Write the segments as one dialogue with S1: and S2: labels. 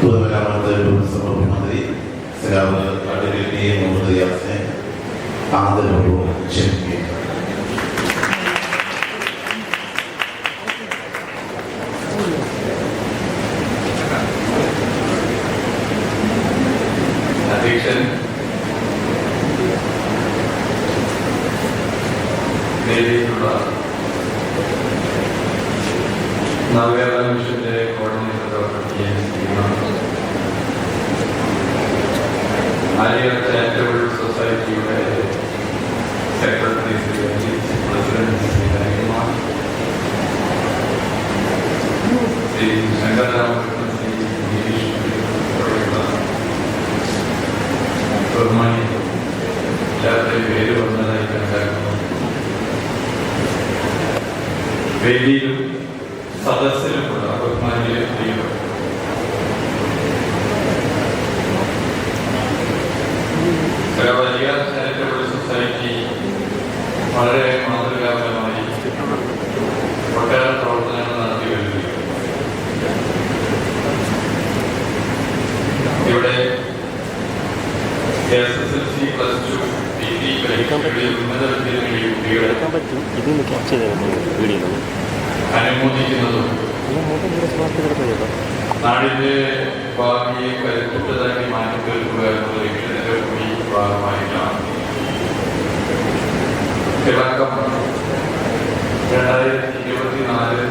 S1: പൊതുമരാമത്ത് ടൂറിസം വകുപ്പ് മന്ത്രി സലാമ് അഡ്വക്കേറ്റ് മുഹമ്മദ് യാസിനെ ആദരപൂർവം ക്ഷണിക്കുകയാണ്
S2: അധ്യക്ഷൻ നേരിട്ടുള്ള നവകേരള മിഷന്റെ coordinator doctor K S Shriman Arya charitable സൊസൈറ്റിയുടെ സെക്രട്ടറി ശ്രീ അജിത് പ്രസിഡന്റ് ശ്രീ ഹരികുമാർ ശ്രീ ശങ്കരരാമകൃഷ്ണൻ ശ്രീ ഗിരീഷ് ഉൾപ്പെടെയുള്ള ബഹുമാനി എല്ലാവരുടെയും പേര് വന്നതായി കണക്കാക്കുന്നു വേദിയിലും S S L C plus two T പരീക്ഷകളിൽ ഉന്നത വിദ്യ നേടിയ കുട്ടികളെ
S3: എടുക്കാൻ പറ്റും ഇതിൽ ക്യാപ്ചർ ചെയ്തിരുന്നു വീഡിയോ
S2: അനുമോദിക്കുന്നതും നാടിന്റെ ഭാവിയെ കരുത്തുറ്റതാക്കി മാറ്റിത്തീർക്കുക എന്നുള്ള ലക്ഷ്യത്തിന്റെ കൂടി ഭാഗമായിട്ടാണ് തിളക്കം രണ്ടായിരത്തി ഇരുപത്തിനാല്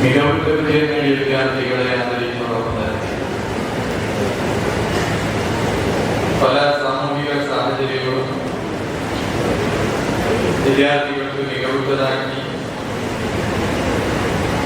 S2: മികവുറ്റ വിജയം നേടിയ വിദ്യാർത്ഥികളെ ആദരിക്കുന്നതോടൊപ്പം തന്നെ പല സാമൂഹിക സാഹചര്യങ്ങളും വിദ്യാർത്ഥികൾക്ക് മികവുള്ളതാക്കി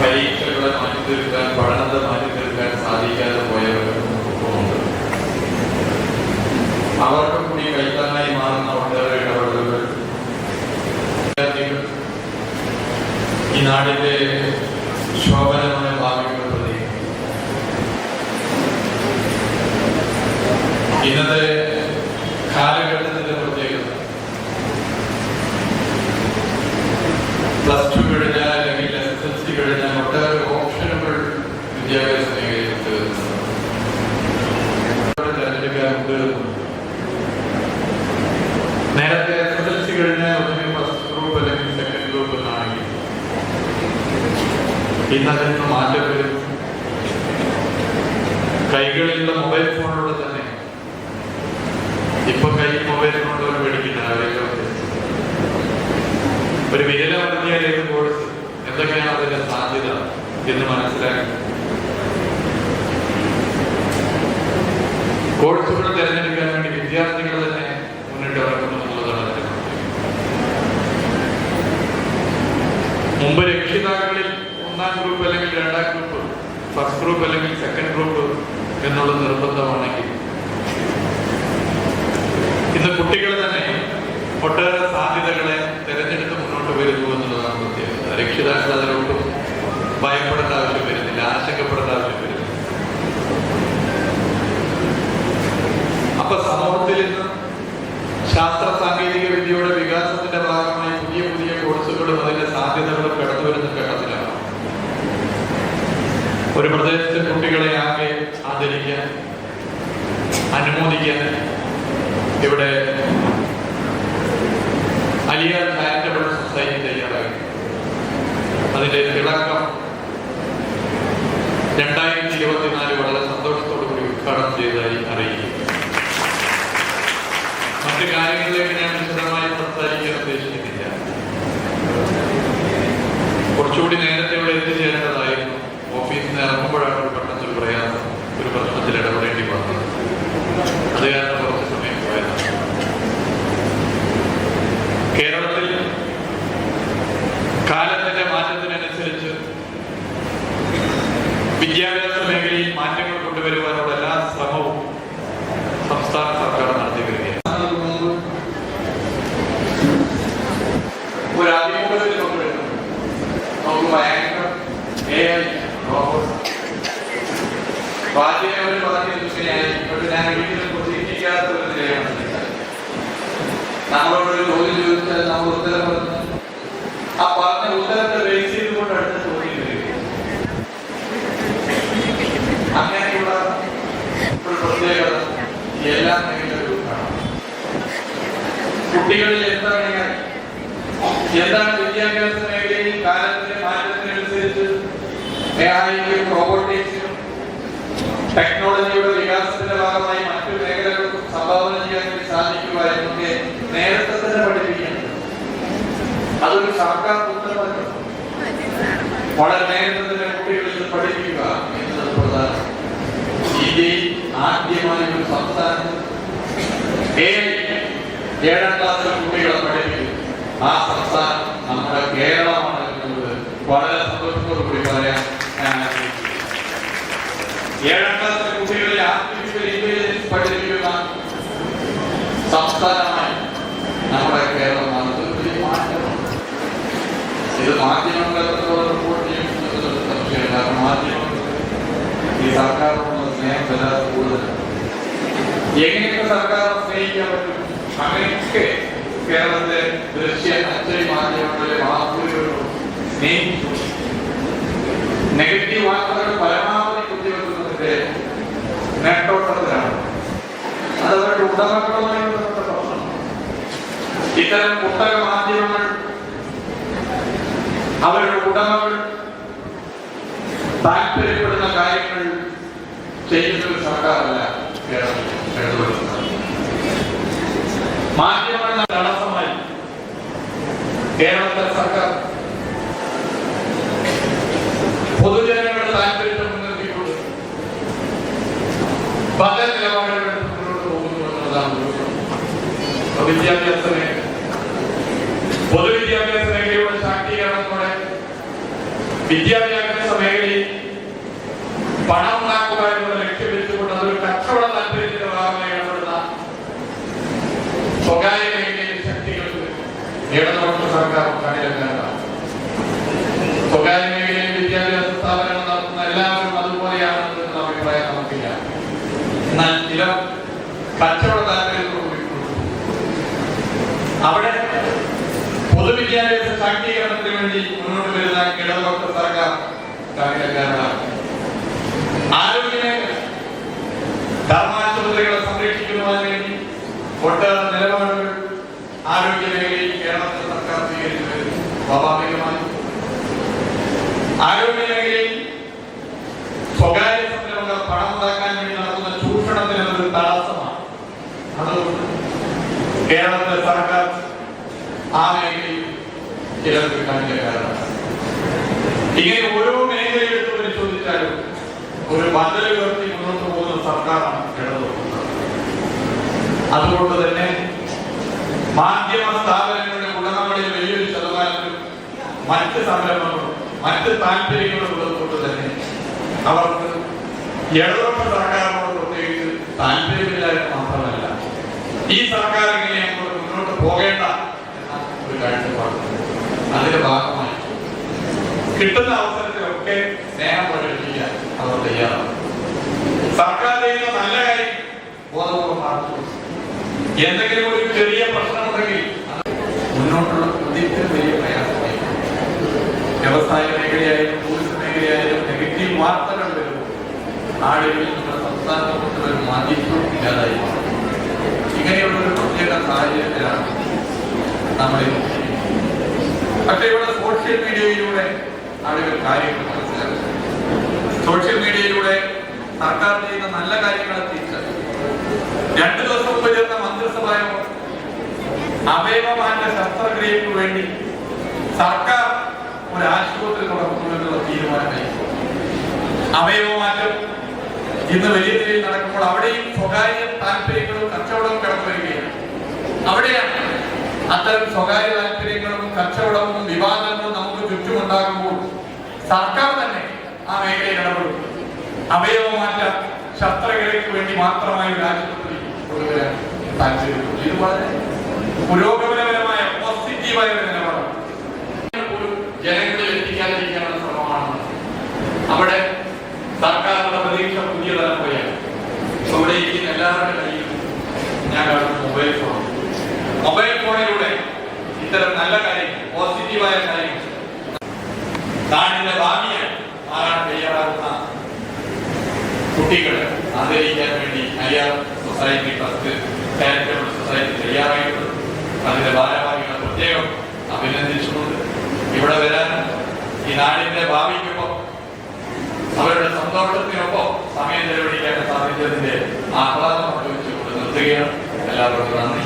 S2: പരീക്ഷകളെ മാറ്റി തീർക്കാൻ പഠനത്തെ മാറ്റി തീർക്കാൻ സാധിക്കാതെ പോയവരുണ്ട് അവർക്ക് കൂടി കൈത്താങ്ങായി മാറുന്ന ഒട്ടേറെ ഇടപെടലുകൾ. വിദ്യാർത്ഥികൾ ഈ നാടിന്റെ ശോഭനമായ ഭാവികൾ പ്രതി ഇന്നത്തെ കാലഘട്ടത്തിന്റെ പ്രത്യേകത പ്ലസ് ടു കഴിഞ്ഞാൽ അല്ലെങ്കിൽ എസ് എസ് എൽ സി കഴിഞ്ഞാൽ ഒട്ടേറെ ഓപ്ഷനുകൾ വിദ്യാഭ്യാസ മേഖലയിൽ തിരഞ്ഞെടുക്കാൻ ഉയർന്നു നേരത്തെ S S L C second group എന്നാണെങ്കിൽ ഇന്ന് കൈകളിലുള്ള മൊബൈൽ ഫോണിലൂടെ തന്നെ. ഇപ്പൊ കൈ മൊബൈൽ ഫോണുകൾ മേടിക്കുന്ന ആരെങ്കിലും ഒരു വിരലമർത്തിയാൽ ഏത് കോഴ്സ് എന്തൊക്കെയാണ് അതിന്റെ സാധ്യത എന്ന് മനസ്സിലാക്കി. കോഴ്സുകൾ തിരഞ്ഞെടുക്കാൻ വേണ്ടി വിദ്യാർത്ഥികൾ തന്നെ മുന്നിട്ട് ഇറങ്ങുന്നു എന്നുള്ളതാണ് അതിന്റെ പ്രത്യേകത. മുമ്പ് രക്ഷിതാക്കളിൽ ഒന്നാം ഗ്രൂപ്പ് അല്ലെങ്കിൽ രണ്ടാം ഗ്രൂപ്പ് ഫസ്റ്റ് ഗ്രൂപ്പ് അല്ലെങ്കിൽ സെക്കൻഡ് ഗ്രൂപ്പ് എന്നുള്ള നിർബന്ധമാണെങ്കിൽ. ഇന്ന് കുട്ടികൾ തന്നെ ഒട്ടേറെ സാധ്യതകളെ തിരഞ്ഞെടുത്ത് മുന്നോട്ട് വരുന്നു എന്നുള്ളതാണ് പ്രത്യേകത രക്ഷിതാക്കൾ അതിലോട്ടും ഭയപ്പെടേണ്ട ആവശ്യം വരുന്നില്ല ആശങ്കപ്പെടേണ്ട ആവശ്യം വരുന്നില്ല. അപ്പൊ സമൂഹത്തിൽ ഇന്ന് ശാസ്ത്ര സാങ്കേതിക വിദ്യയുടെ വികാസത്തിന്റെ ഭാഗമായി പുതിയ പുതിയ കോഴ്സുകളും അതിന്റെ സാധ്യതകളും കടന്നു വരുന്ന ഘട്ടത്തിലാണ് ഒരു പ്രദേശത്തെ കുട്ടികളെ ആകെ ആദരിക്കാൻ അനുമോദിക്കാൻ ഇവിടെ അലിയ ചാരിറ്റബിൾ സൊസൈറ്റി തയ്യാറായി. അതിന്റെ തിളക്കം രണ്ടായിരത്തി ഇരുപത്തിനാല് വളരെ സന്തോഷത്തോടു കൂടി ഉദ്ഘാടനം ചെയ്തതായി അറിയിക്കും. മറ്റു കാര്യങ്ങളിലേക്ക് ഞാൻ വിശദമായി സംസാരിക്കാൻ ഉദ്ദേശിക്കുന്നില്ല. കുറച്ചുകൂടി നേരത്തെ ഇവിടെ എത്തിച്ചേരേണ്ടതായിരുന്നു ഓഫീസിൽ നിന്ന് ഇറങ്ങുമ്പോഴാണ് ഒരു പെട്ടെന്ന് ഒരു പ്രയാസം ഒരു പ്രശ്നത്തിൽ ഇടപെടേണ്ടി വന്നത് അത് കാരണം കുറച്ച് സമയം പോയതാണ് കേരളത്തിൽ കാലത്തിന്റെ മാറ്റത്തിനനുസരിച്ച് വിദ്യാഭ്യാസ മേഖലയിൽ മാറ്റങ്ങൾ കൊണ്ടുവരുവാനുള്ള എല്ലാ ശ്രമവും സംസ്ഥാന സർക്കാർ നടത്തി വരികയാണ് ഒരു അഭിമുഖത്തിൽ പങ്കെടുക്കുന്നു. നമുക്ക് ഭയങ്കര എ. ആദ്യമേ അവർ പറഞ്ഞത് ശരിയായി പക്ഷെ ഞാൻ വീട്ടിൽ പ്രതീക്ഷിക്കാത്ത ഒരു നിലയാണ് നമ്മളോട് ഒരു ചോദ്യം ചോദിച്ചാൽ നമ്മൾ ഉത്തരം പറഞ്ഞു ആ പറഞ്ഞ കുട്ടികളിൽ എന്താണ് എന്താണ് വിദ്യാഭ്യാസ മേഖലയിൽ കാലത്തിന്റെ മാറ്റത്തിനനുസരിച്ച് എഐയും റോബോട്ടിക്സിനും ടെക്നോളജിയുടെ വികാസത്തിന്റെ ഭാഗമായി മറ്റു മേഖലകൾക്കും സംഭാവന ചെയ്യാൻ വേണ്ടി സാധിക്കുക എന്നൊക്കെ നേരത്തെ തന്നെ പഠിപ്പിക്കണം അതൊരു സർക്കാർ ഉത്തരവാദിത്വം വളരെ നേരത്തെ തന്നെ കുട്ടികളിൽ ഇത് പഠിപ്പിക്കുക എന്നത് പ്രധാനം. ഇന്ത്യയിൽ ആദ്യമായി ഒരു സംസ്ഥാനം ഏഴ് ക്ലാസ്സിലെ കുട്ടികളെ പഠിപ്പിക്കും. ആ സംസ്ഥാനം നമ്മുടെ കേരളമാണ് എന്നുള്ളത് വളരെ സന്തോഷത്തോടു കൂടി പറയാൻ ഞാൻ ഏഴാം ക്ലാസ്സിലെ കുട്ടികളെ ആർട്ടിഫിഷ്യൽ ഇന്റലിജൻസ് പഠിപ്പിക്കുന്ന സംസ്ഥാനമായി നമ്മുടെ കേരളമാണ് ഇത് വലിയ മാറ്റമാണ് ഇത് മാധ്യമങ്ങൾ റിപ്പോർട്ട് ചെയ്യുന്നത് സംശയമില്ല. മാധ്യമങ്ങൾ ഈ സർക്കാരിനോടുള്ള സ്നേഹം വല്ലാതെ കൂടുതലാണ്. എങ്ങനെയൊക്കെ സർക്കാരിനെ സ്നേഹിക്കാൻ പറ്റും? അങ്ങനെയൊക്കെ കേരളത്തിലെ ദൃശ്യ അച്ചടി മാധ്യമങ്ങളിലെ സ്നേഹിച്ചു നെഗറ്റീവ് വാർത്തകൾ പരമാവധി കുത്തിവെക്കുന്നതിന്റെ നേട്ടോട്ടത്തിലാണ് അത് അവരുടെ ഉടമകളുമായി ബന്ധപ്പെട്ട ഇത്തരം പുസ്തക മാധ്യമങ്ങൾ അവരുടെ ഉടമകൾ താല്പര്യപ്പെടുന്ന കാര്യങ്ങൾ ചെയ്യുന്ന ഒരു സർക്കാരല്ല കേരളത്തിൽ മാധ്യമങ്ങൾ തടസ്സമായി കേരളത്തിലെ സർക്കാർ പൊതുജനങ്ങളുടെ താല്പര്യത്തെ മുൻനിർത്തിക്കൊണ്ട് പല നിലപാടുകൾ മുന്നോട്ട് പോകുന്നു എന്നുള്ളതാണ് ഒരു വിദ്യാഭ്യാസ മേഖല. പൊതുവിദ്യാഭ്യാസ മേഖലയുടെ ശാക്തീകരണത്തോടെ വിദ്യാഭ്യാസ മേഖലയിൽ പണം ഉണ്ടാക്കുക എന്നുള്ള ലക്ഷ്യം വെച്ചുകൊണ്ട് അതൊരു കച്ചവട താല്പര്യത്തിന്റെ ഭാഗമായി ഇടപെടുന്ന സ്വകാര്യ മേഖലയിലെ ശക്തികൾക്ക് ഇടതുപക്ഷ സർക്കാർ കണിലെത്താനാണ് സ്വകാര്യ മേഖലയിൽ വിദ്യാഭ്യാസ സ്ഥാപനങ്ങൾ നടത്തുന്ന എല്ലാവരും അതുപോലെയാണെന്ന് എന്ന അഭിപ്രായം നമുക്കില്ല എന്നാൽ ചില കച്ചവട താല്പര്യത്തോടുകൂടി അവിടെ പൊതുവിദ്യാഭ്യാസ ശാക്തീകരണത്തിന് വേണ്ടി മുന്നോട്ട് വരുന്ന ഇടതുപക്ഷ സർക്കാർ കാര്യക്കാരനാണ്. ആരോഗ്യമേഖല ധർമാശുപത്രികളെ സംരക്ഷിക്കുന്നതിന് വേണ്ടി ഒട്ടേറെ നിലപാടുകൾ ആരോഗ്യ മേഖലയിൽ കേരളത്തിലെ സർക്കാർ സ്വീകരിച്ചു വരുന്നു സ്വാഭാവികമായി. ആരോഗ്യ സ്വകാര്യ കേരളത്തിലെ സർക്കാർ ആ മേഖലയിൽ ചിലർക്ക് കാരണമാണ് ഇങ്ങനെ ഓരോ മേഖലയെടുത്ത് പരിശോധിച്ചാലും ഒരു ബദൽ ഉയർത്തി മുന്നോട്ട് പോകുന്ന സർക്കാരാണ് ഇടതുപക്ഷ അതുകൊണ്ട് തന്നെ മാധ്യമ സ്ഥാപനങ്ങളുടെ ഉടമകളിൽ വലിയൊരു ശതമാനത്തിൽ മറ്റ് സംരംഭങ്ങളും മറ്റ് താല്പര്യങ്ങളും ഉള്ളതുകൊണ്ട് തന്നെ അവർക്ക് ഇടതുപക്ഷ സർക്കാരിനോട് പ്രത്യേകിച്ച് താല്പര്യമില്ല എന്ന് മാത്രമല്ല ഈ സർക്കാർ ഇങ്ങനെ മുന്നോട്ട് പോകേണ്ട ഒരു കാഴ്ചപ്പാട് അതിന്റെ ഭാഗമായി കിട്ടുന്ന അവസരത്തിലൊക്കെ സ്നേഹം പ്രകടിപ്പിക്കാൻ അവർ തയ്യാറാണ്. സർക്കാർ ചെയ്യുന്ന നല്ല കാര്യം ബോധപൂർവം എന്തെങ്കിലും ഒരു ചെറിയ പ്രശ്നമുണ്ടെങ്കിൽ മുന്നോട്ടുള്ള കുതിപ്പിന് വലിയ പ്രയാസമായി വ്യവസായ മേഖലയായാലും ടൂറിസം മേഖലയായാലും നെഗറ്റീവ് വാർത്തകൾ വരുമ്പോൾ നാടുകളിൽ നമ്മുടെ സംസ്ഥാനത്ത് കൊണ്ടുവരും മാധ്യമം ഇല്ലാതായി മാറും. ഇങ്ങനെയുള്ള ഒരു പ്രത്യേക സാഹചര്യത്തിലാണ് നമ്മൾ പക്ഷേ ഇവിടെ സോഷ്യൽ മീഡിയയിലൂടെ ആളുകൾ കാര്യങ്ങൾ മനസ്സിലാക്കുന്നത് സോഷ്യൽ മീഡിയയിലൂടെ സർക്കാർ ചെയ്യുന്ന നല്ല കാര്യങ്ങളെ തിരിച്ചറിയും രണ്ടു ദിവസം മുമ്പ് ചേർന്ന മന്ത്രിസഭാ അവയവമാറ്റ ശസ്ത്രക്രിയയ്ക്ക് വേണ്ടി സർക്കാർ ഒരു ആശുപത്രി തുടങ്ങുമെന്നുള്ള തീരുമാനമായി അവയവമാറ്റം ഇന്ന് വലിയ നിലയിൽ നടക്കുമ്പോൾ അവിടെയും സ്വകാര്യ താല്പര്യങ്ങളും കച്ചവടവും കടന്നു വരികയാണ് അവിടെയാണ് അത്തരം സ്വകാര്യ താല്പര്യങ്ങളും കച്ചവടവും വിവാദങ്ങളും നമുക്ക് ചുറ്റുമുണ്ടാകുമ്പോൾ സർക്കാർ തന്നെ ആ മേഖലയിൽ ഇടപെടും. അവയവമാറ്റ ശസ്ത്രക്രിയക്ക് വേണ്ടി മാത്രമായി ആശുപത്രി കൊണ്ടുവരാൻ താല്പര്യപ്പെട്ടു ഇത് പുരോഗമനപരമായ പോസിറ്റീവായ ഒരു നിലപാടാണ്. പോലും ജനങ്ങളിൽ എത്തിക്കാതിരിക്കാനുള്ള ശ്രമമാണ് അവിടെ സർക്കാരിന്റെ പ്രതീക്ഷ പുതിയ തലമുറയാണ്. അവിടെ ഇരിക്കുന്ന എല്ലാവരുടെ കയ്യിലും ഞാൻ കാണുന്ന മൊബൈൽ ഫോൺ മൊബൈൽ ഫോണിലൂടെ ഇത്തരം നല്ല കാര്യങ്ങൾ പോസിറ്റീവായ കാര്യങ്ങൾ നാടിന്റെ ഭാവിയെ മാറാൻ തയ്യാറാകുന്ന കുട്ടികളെ ആദരിക്കാൻ വേണ്ടി Ayyar society first charitable society തയ്യാറായിട്ടുണ്ട്. അതിന്റെ ഭാരവാഹികളെ പ്രത്യേകം അഭിനന്ദിച്ചുകൊണ്ട് ഇവിടെ വരാൻ ഈ നാടിന്റെ ഭാവിക്കൊപ്പം അവരുടെ സന്തോഷത്തിനൊപ്പം സമയം ചെലവഴിക്കാൻ സാധിച്ചതിന്റെ ആഹ്ലാദം അനുഭവിച്ചുകൊണ്ട് നിർത്തുകയാണ്. എല്ലാവർക്കും നന്ദി.